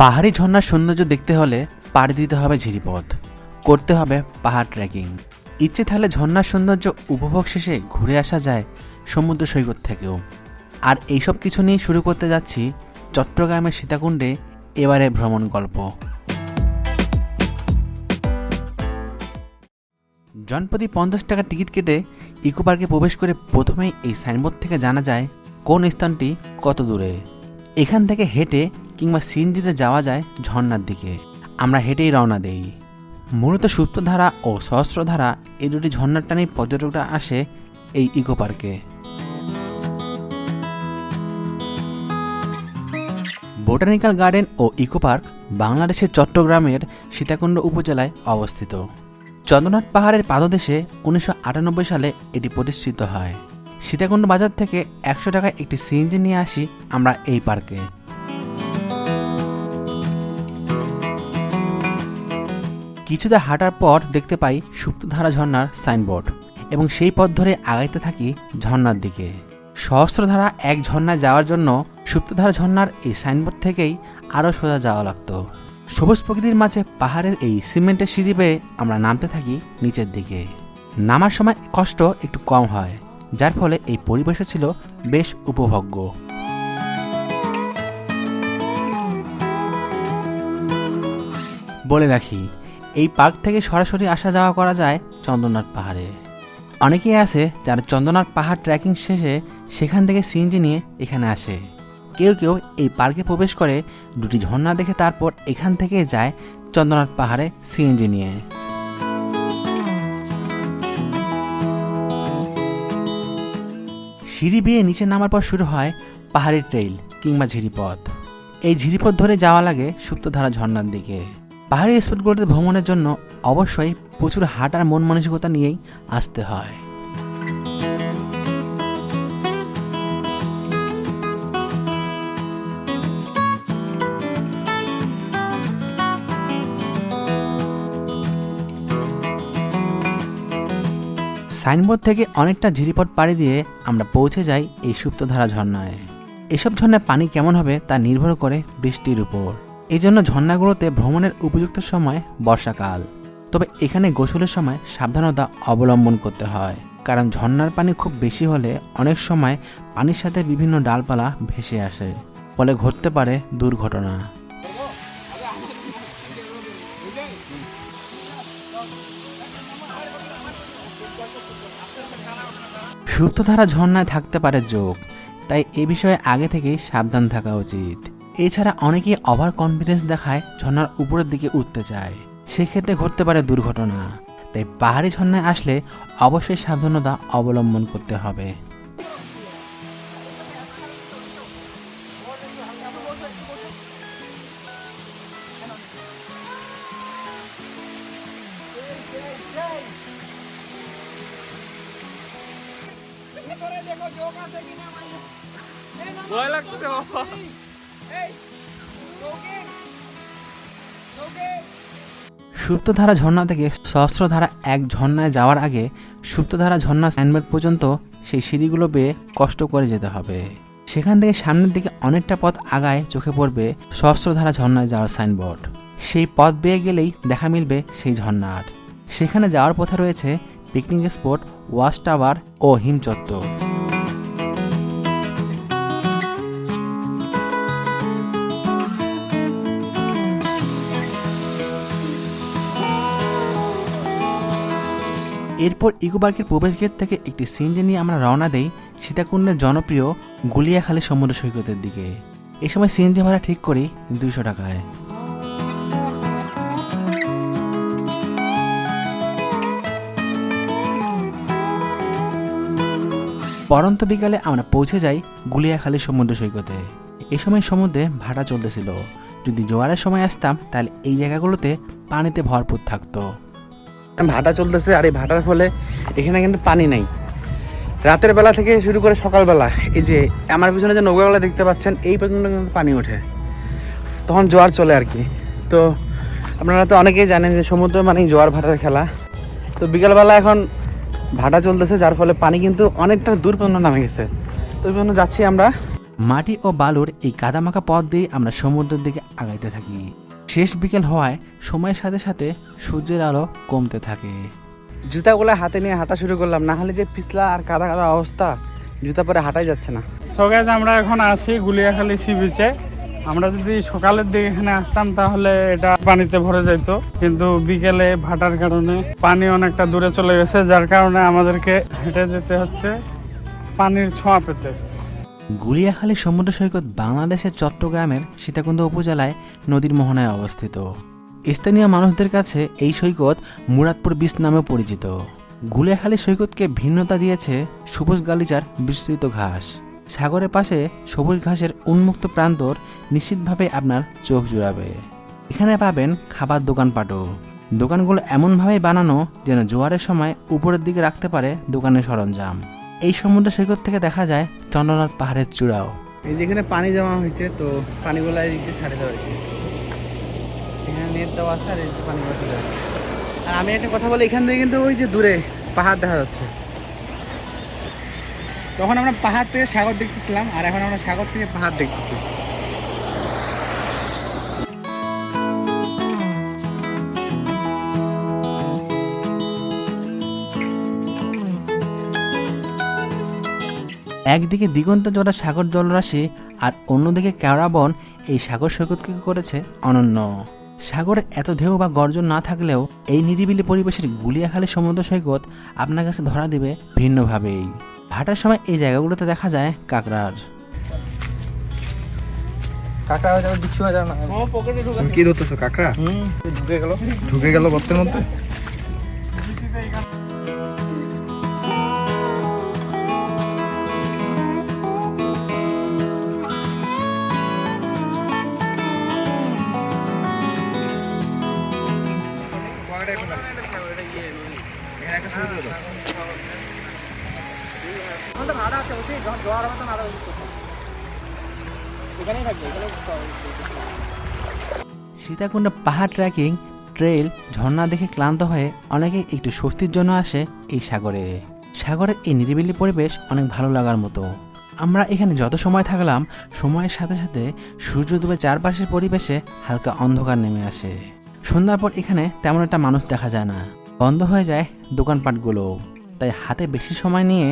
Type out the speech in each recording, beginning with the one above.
পাহাড়ি ঝর্ণার সৌন্দর্য দেখতে হলে পাড়ি দিতে হবে ঝিরিপথ। করতে হবে পাহাড় ট্রেকিং। ইচ্ছে থাকলে ঝর্ণার সৌন্দর্য উপভোগ শেষে ঘুরে আসা যায় সমুদ্র সৈকত থেকেও। আর এইসব কিছু নিয়ে শুরু করতে যাচ্ছি চট্টগ্রামের সীতাকুণ্ডে এবারে ভ্রমণ গল্প। জনপ্রতি পঞ্চাশ টাকা টিকিট কেটে ইকো পার্কে প্রবেশ করে প্রথমেই এই সাইনবোর্ড থেকে জানা যায় কোন স্থানটি কত দূরে। এখান থেকে হেঁটে কিংবা সিএনজিতে যাওয়া যায় ঝর্ণার দিকে। আমরা হেঁটেই রওনা দেই। মূলত সুপ্তধারা ও সহস্রধারা এই দুটি ঝর্ণার টানেই পর্যটকরা আসে এই ইকো পার্কে। বোটানিক্যাল গার্ডেন ও ইকো পার্ক বাংলাদেশের চট্টগ্রামের সীতাকুণ্ড উপজেলায় অবস্থিত। চন্দ্রনাথ পাহাড়ের পাদদেশে উনিশশো আটানব্বই সালে এটি প্রতিষ্ঠিত হয়। সীতাকুণ্ড বাজার থেকে একশো টাকায় একটি সিএনজি নিয়ে আসি আমরা এই পার্কে। কিছুটা হাঁটার পর দেখতে পাই সুপ্তধারা ঝর্ণার সাইনবোর্ড এবং সেই পথ ধরে আগাইতে থাকি ঝর্ণার দিকে। সহস্রধারা এক ঝর্ণায় যাওয়ার জন্য সুপ্তধারা ঝর্ণার এই সাইনবোর্ড থেকেই আরও সোজা যাওয়া লাগতো। সবুজ প্রকৃতির মাঝে পাহাড়ের এই সিমেন্টের সিঁড়ি বেয়ে আমরা নামতে থাকি নিচের দিকে। নামার সময় কষ্ট একটু কম হয়। যার ফলে এই পরিবেশও ছিল বেশ উপভোগ্য। বলে রাখি, এই পার্ক থেকে সরাসরি আসা যাওয়া করা যায় চন্দ্রনাথ পাহাড়ে। অনেকেই আছে যারা চন্দ্রনাথ পাহাড় ট্রেকিং শেষে সেখান থেকে সিএনজি নিয়ে এখানে আসে। কেউ কেউ এই পার্কে প্রবেশ করে দুটি ঝর্ণা দেখে তারপর এখান থেকে যায় চন্দ্রনাথ পাহাড়ে সিএনজি নিয়ে। সিঁড়ি বেয়ে নিচে নামার পর শুরু হয় পাহাড়ি ট্রেইল কিংবা ঝিরিপথ। এই ঝিরিপথ ধরে যাওয়া লাগে সুপ্তধারা ঝর্ণার দিকে। পাহাড়ি স্পটগুলোতে ভ্রমণের জন্য অবশ্যই প্রচুর হাঁটার মন মানসিকতা নিয়েই আসতে হয়। সাইনবোর্ড থেকে অনেকটা ঝিরিপথ পাড়ি দিয়ে আমরা পৌঁছে যাই এই সুপ্তধারা ঝর্ণায়। এসব ঝর্ণায় পানি কেমন হবে তা নির্ভর করে বৃষ্টির উপর। এই জন্য ঝর্ণাগুলোতে ভ্রমণের উপযুক্ত সময় বর্ষাকাল। তবে এখানে গোসলের সময় সাবধানতা অবলম্বন করতে হয়। কারণ ঝর্ণার পানি খুব বেশি হলে অনেক সময় পানির সাথে বিভিন্ন ডালপালা ভেসে আসে। ফলে ঘটতে পারে দুর্ঘটনা। সুপ্তধারা ঝর্ণায় থাকতে পারে যোগ, তাই এ বিষয়ে আগে থেকেই সাবধান থাকা উচিত। এছাড়া অনেকেই ওভার কনফিডেন্স দেখায় ঝর্ণার উপরের দিকে উঠতে চায়। সেক্ষেত্রে ঘটতে পারে দুর্ঘটনা, তাই পাহাড়ি ঝর্ণায় আসলে অবশ্যই সাবধানতা অবলম্বন করতে হবে। ভয় লাগছে বাবা সুপ্তধারা ঝর্ণা থেকে সহস্রধারা এক ঝর্ণায় যাওয়ার আগে সুপ্তধারা ঝর্ণা সাইনবোর্ড পর্যন্ত সেই সিঁড়িগুলো বেয়ে কষ্ট করে যেতে হবে। সেখান থেকে সামনের দিকে অনেকটা পথ আগায় চোখে পড়বে সহস্রধারা ঝর্ণায় যাওয়ার সাইনবোর্ড। সেই পথ বেয়ে গেলেই দেখা মিলবে সেই ঝর্ণার সেখানে যাওয়ার পথে রয়েছে পিকনিক স্পট ওয়াচ টাওয়ার ও হিমচত্বর এরপর ইকো পার্কের প্রবেশ গেট থেকে একটি সিনজে নিয়ে আমরা রওনা দেই সীতাকুণ্ডের জনপ্রিয় গুলিয়াখালী সমুদ্র সৈকতের দিকে। এই সময় সিএনজি ভাড়া ঠিক করি দুইশো টাকায়। পরন্ত বিকালে আমরা পৌঁছে যাই গুলিয়াখালী সমুদ্র সৈকতে। এ সময় সমুদ্রে ভাটা চলতেছিল। যদি জোয়ারের সময় আসতাম, তাহলে এই জায়গাগুলোতে পানিতে ভরপুর থাকতো। ভাটা চলতেছে আর এই ভাটার ফলে এখানে কিন্তু পানি নেই। রাতের বেলা থেকে শুরু করে সকালবেলা, এই যে আমার পিছনে যে নৌকাগুলো দেখতে পাচ্ছেন, এই পর্যন্ত কিন্তু পানি ওঠে। তখন জোয়ার চলে আর কি। তো আপনারা তো অনেকেই জানেন যে সমুদ্র মানেই জোয়ার ভাটার খেলা। তো বিকালবেলা এখন ভাটা চলতেছে যার ফলে পানি কিন্তু অনেকটা দূর পর্যন্ত নামে গেছে। তো ওই পর্যন্ত যাচ্ছি আমরা। মাটি ও বালুর এই কাদামাখা পথ দিয়ে আমরা সমুদ্রের দিকে আগাইতে থাকি। শেষ বিকেল হওয়ায় সময়ের সাথে সাথে সূর্যের আলো কমতে থাকে। জুতাগুলো হাতে নিয়ে হাঁটা শুরু করলাম না হলে যে পিছলা আর কাদা কাদা অবস্থা জুতা পরে হাঁটাই যাচ্ছে না। সো গাইস আমরা এখন আছি গুলিয়াখালী সি বিচে আমরা যদি সকালের দিকে এখানে আসতাম, তাহলে এটা পানিতে ভরে যেত। কিন্তু বিকেলে ভাটার কারণে পানি অনেকটা দূরে চলে গেছে, যার কারণে আমাদেরকে হেঁটে যেতে হচ্ছে পানির ছোঁয়া পেতে। গুলিয়াখালী সমুদ্র সৈকত বাংলাদেশের চট্টগ্রামের সীতাকুণ্ড উপজেলায় নদীর মোহনায় অবস্থিত। স্থানীয় মানুষদের কাছে এই সৈকত মুরাদপুর বিচ নামেও পরিচিত। গুলিয়াখালী সৈকতকে ভিন্নতা দিয়েছে সবুজ গালিচার বিস্তৃত ঘাস। সাগরের পাশে সবুজ ঘাসের উন্মুক্ত প্রান্তর নিশ্চিতভাবে আপনার চোখ জুড়াবে। এখানে পাবেন খাবার দোকানপাটও। দোকানগুলো এমনভাবে বানানো যেন জোয়ারের সময় উপরের দিকে রাখতে পারে দোকানের সরঞ্জাম। এই সমুদ্র সৈকত থেকে দেখা যায় চন্দ্রনাথ পাহাড়ের চূড়াও। এই যেখানে পানি জমা হয়েছে, তো পানিগুলো এদিকে ছাড়ে দেওয়া হয়েছে। এখানে নেট দেওয়া আছে আর এদিকে পানিগুলো আর আমি একটা কথা বলি, এখান থেকে কিন্তু ওই যে দূরে পাহাড় দেখা যাচ্ছে। তখন আমরা পাহাড় থেকে সাগর দেখতেছিলাম, আর এখন আমরা সাগর থেকে পাহাড় দেখতেছি। একদিকে দিগন্ত জোড়া সাগর জলরাশি, আর অন্যদিকে কেওড়া বন এই সাগর সৈকতকে করেছে অনন্য। সাগরে এত ঢেউ বা গর্জন না থাকলেও এই নিরিবিলি পরিবেশের গুলিয়াখালী সমুদ্র সৈকত আপনার কাছে ধরা দিবে ভিন্নভাবেই। ভাটার সময় এই জায়গাগুলোতে দেখা যায় কাঁকড়ার। কাকা যাবে বিচ্ছু যাবে না। তুমি কি ধরতেছো কাকড়া? হুম ঢুকে গেল। ঢুকে গেল গর্তের মধ্যে? সীতাকুণ্ড পাহাড় ট্রেকিং ট্রেল ঝর্ণা দেখে ক্লান্ত হয়ে অনেকে একটু স্বস্তির জন্য আসে এই সাগরে। সাগরের এই নিরিবিলি পরিবেশ অনেক ভালো লাগার মতো। আমরা এখানে যত সময় থাকলাম, সময়ের সাথে সাথে সূর্য ডুবে চারপাশের পরিবেশে হালকা অন্ধকার নেমে আসে। সন্ধ্যার পর এখানে তেমন একটা মানুষ দেখা যায় না। বন্ধ হয়ে যায় দোকানপাটগুলো। তাই হাতে বেশি সময় নিয়ে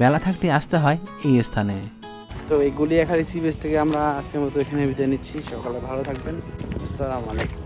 বেলা থাকতে আসতে হয় এই স্থানে। তো এই গুলিয়াখালী সি বিচ থেকে আমরা আজকের মতো এখানে বিদায় নিচ্ছি। সকালে ভালো থাকবেন। আসসালামু আলাইকুম।